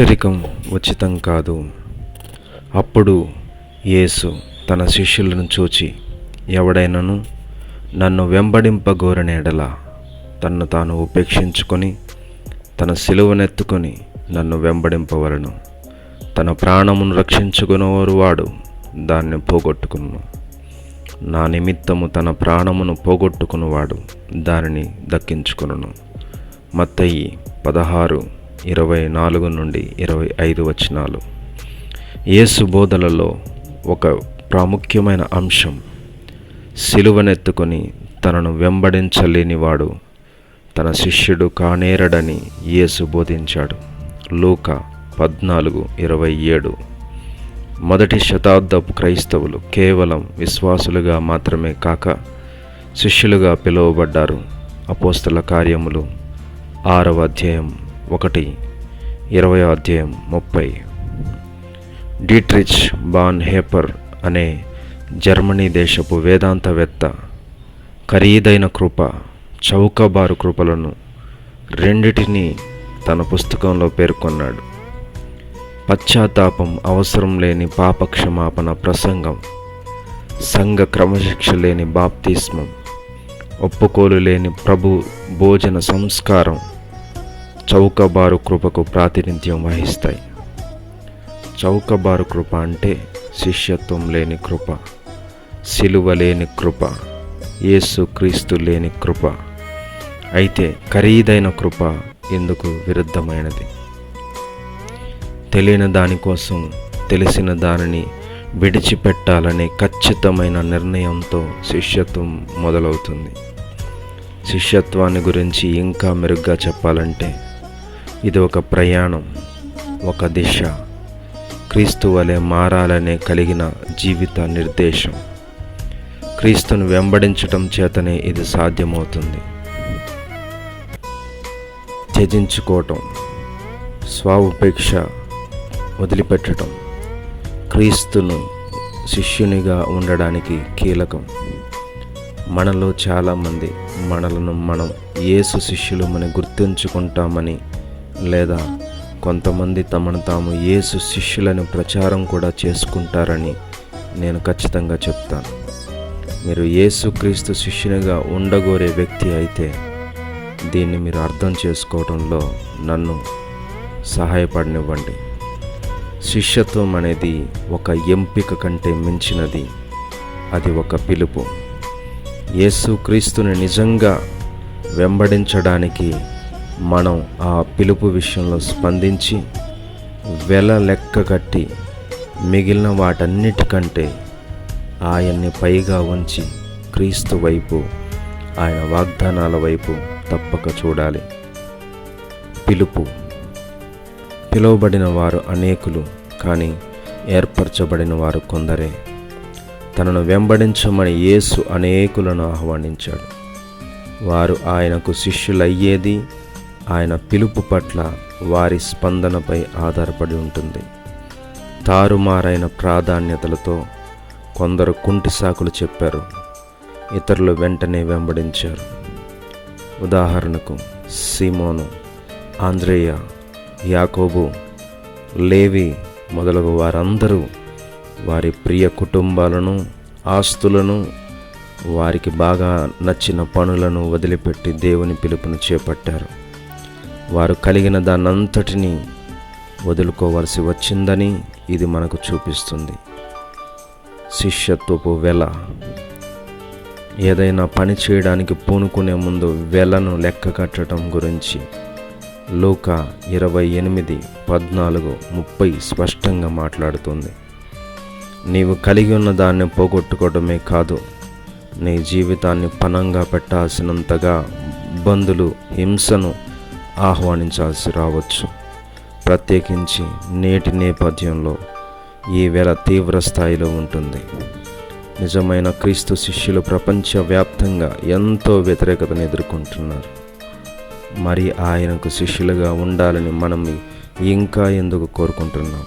రాచరికం ఉచితం కాదు. అప్పుడు యేసు తన శిష్యులను చూచి ఎవడైనను నన్ను వెంబడింపగోరని ఎడల తన్ను తాను ఉపేక్షించుకొని తన సిలువనెత్తుకొని నన్ను వెంబడింపవలను. తన ప్రాణమును రక్షించుకునేవారు వాడు దాన్ని పోగొట్టుకును. నా నిమిత్తము తన ప్రాణమును పోగొట్టుకున్నవాడు దానిని దక్కించుకును. మత్తయి పదహారు ఇరవై నాలుగు నుండి ఇరవై ఐదు వచనాలు. యేసు బోధలలో ఒక ప్రాముఖ్యమైన అంశం సిలువనెత్తుకొని తనను వెంబడించలేనివాడు తన శిష్యుడు కానేరడని యేసు బోధించాడు. లూక పద్నాలుగు ఇరవై ఏడు. మొదటి శతాబ్దపు క్రైస్తవులు కేవలం విశ్వాసులుగా మాత్రమే కాక శిష్యులుగా పిలువబడ్డారు. అపోస్తల కార్యములు ఆరవ అధ్యాయం ఒకటి ఇరవై అధ్యాయం ముప్పై. డీట్రిచ్ బాన్ హేపర్ అనే జర్మనీ దేశపు వేదాంతవేత్త ఖరీదైన కృప చౌకబారు కృపలను రెండిటిని తన పుస్తకంలో పేర్కొన్నాడు. పశ్చాత్తాపం అవసరం లేని పాపక్షమాపణ ప్రసంగం సంఘ క్రమశిక్ష లేని బాప్తిస్మం ఒప్పుకోలు లేని ప్రభు భోజన సంస్కారం చౌకబారు కృపకు ప్రాతినిధ్యం వహిస్తాయి. చౌకబారు కృప అంటే శిష్యత్వం లేని కృప సిలువ లేని కృప యేసు క్రీస్తు లేని కృప. అయితే ఖరీదైన కృప ఎందుకు విరుద్ధమైనది? తెలియని దానికోసం తెలిసిన దానిని విడిచిపెట్టాలనే ఖచ్చితమైన నిర్ణయంతో శిష్యత్వం మొదలవుతుంది. శిష్యత్వాన్ని గురించి ఇంకా మెరుగ్గా చెప్పాలంటే ఇది ఒక ప్రయాణం ఒక దిశ. క్రీస్తు వలె మారాలనే కలిగిన జీవిత నిర్దేశం. క్రీస్తును వెంబడించటం చేతనే ఇది సాధ్యమవుతుంది. త్యజించుకోవటం స్వాపేక్ష వదిలిపెట్టడం క్రీస్తును శిష్యునిగా ఉండడానికి కీలకం. మనలో చాలామంది మనలను మనం యేసు శిష్యులమని గుర్తుంచుకుంటామని లేదా కొంతమంది తమను తాము యేసు శిష్యులను ప్రచారం కూడా చేసుకుంటారని నేను ఖచ్చితంగా చెప్తాను. మీరు యేసుక్రీస్తు శిష్యునిగా ఉండగోరే వ్యక్తి అయితే దీన్ని మీరు అర్థం చేసుకోవడంలో నన్ను సహాయపడనివ్వండి. శిష్యత్వం అనేది ఒక ఎంపిక కంటే మించినది. అది ఒక పిలుపు. యేసుక్రీస్తుని నిజంగా వెంబడించడానికి మనం ఆ పిలుపు విషయంలో స్పందించి వెల లెక్క కట్టి మిగిలిన వాటన్నిటికంటే ఆయన్ని పైగా ఉంచి క్రీస్తు వైపు ఆయన వాగ్దానాల వైపు తప్పక చూడాలి. పిలుపు. పిలువబడిన వారు అనేకులు కానీ ఏర్పరచబడిన వారు కొందరే. తనను వెంబడించమని యేసు అనేకులను ఆహ్వానించాడు. వారు ఆయనకు శిష్యులయ్యేది ఆయన పిలుపు పట్ల వారి స్పందనపై ఆధారపడి ఉంటుంది. తారుమారైన ప్రాధాన్యతలతో కొందరు కుంటి సాకులు చెప్పారు. ఇతరులు వెంటనే వెంబడించారు. ఉదాహరణకు సీమోను ఆంధ్రేయ యాకోబు లేవి మొదలగు వారందరూ వారి ప్రియ కుటుంబాలను ఆస్తులను వారికి బాగా నచ్చిన పనులను వదిలిపెట్టి దేవుని పిలుపును చేపట్టారు. వారు కలిగిన దానంతటినీ వదులుకోవలసి వచ్చిందని ఇది మనకు చూపిస్తుంది. శిష్యత్వపు వెల. ఏదైనా పని చేయడానికి పూనుకునే ముందు వెలను లెక్క కట్టడం గురించి లోక ఇరవై ఎనిమిది పద్నాలుగు ముప్పై స్పష్టంగా మాట్లాడుతుంది. నీవు కలిగి ఉన్న దాన్ని పోగొట్టుకోవడమే కాదు నీ జీవితాన్ని పనంగా పెట్టాల్సినంతగా ఇబ్బందులు హింసను ఆహ్వానించాల్సి రావచ్చు. ప్రత్యేకించి నేటి నేపథ్యంలో ఈ వేళ తీవ్ర స్థాయిలో ఉంటుంది. నిజమైన క్రీస్తు శిష్యులు ప్రపంచవ్యాప్తంగా ఎంతో వ్యతిరేకతను ఎదుర్కొంటున్నారు. మరి ఆయనకు శిష్యులుగా ఉండాలని మనం ఇంకా ఎందుకు కోరుకుంటున్నాం?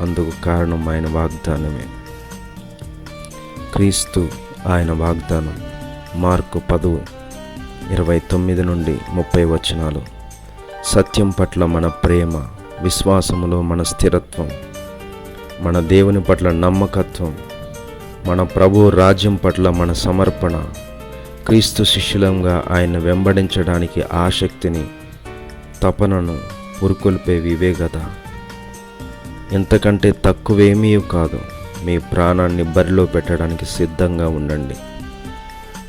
అందుకు కారణం ఆయన వాగ్దానమే. క్రీస్తు ఆయన వాగ్దానం. మార్కు పదువు ఇరవై తొమ్మిది నుండి ముప్పై వచనాలు. సత్యం పట్ల మన ప్రేమ విశ్వాసములో మన స్థిరత్వం మన దేవుని పట్ల నమ్మకత్వం మన ప్రభు రాజ్యం పట్ల మన సమర్పణ క్రీస్తు శిష్యులంగా ఆయన వెంబడించడానికి ఆసక్తిని తపనను పురుకొల్పే వివేగత ఎంతకంటే తక్కువేమీ కాదు మీ ప్రాణాన్ని బరిలో పెట్టడానికి సిద్ధంగా ఉండండి.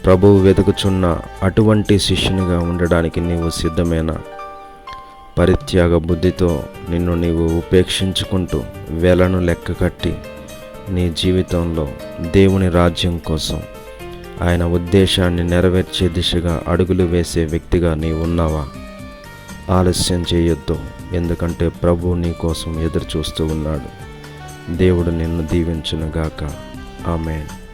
ప్రభువు వెతుకుచున్న అటువంటి శిష్యునిగా ఉండడానికి నీవు సిద్ధమేనా? పరిత్యాగ బుద్ధితో నిన్ను నీవు ఉపేక్షించుకుంటూ వెలను లెక్క కట్టి నీ జీవితంలో దేవుని రాజ్యం కోసం ఆయన ఉద్దేశాన్ని నెరవేర్చే దిశగా అడుగులు వేసే వ్యక్తిగా నీ ఉన్నావా? ఆలస్యం చేయొద్దు ఎందుకంటే ప్రభు నీ కోసం ఎదురు చూస్తూ ఉన్నాడు. దేవుడు నిన్ను దీవించునుగాక. ఆమెన్.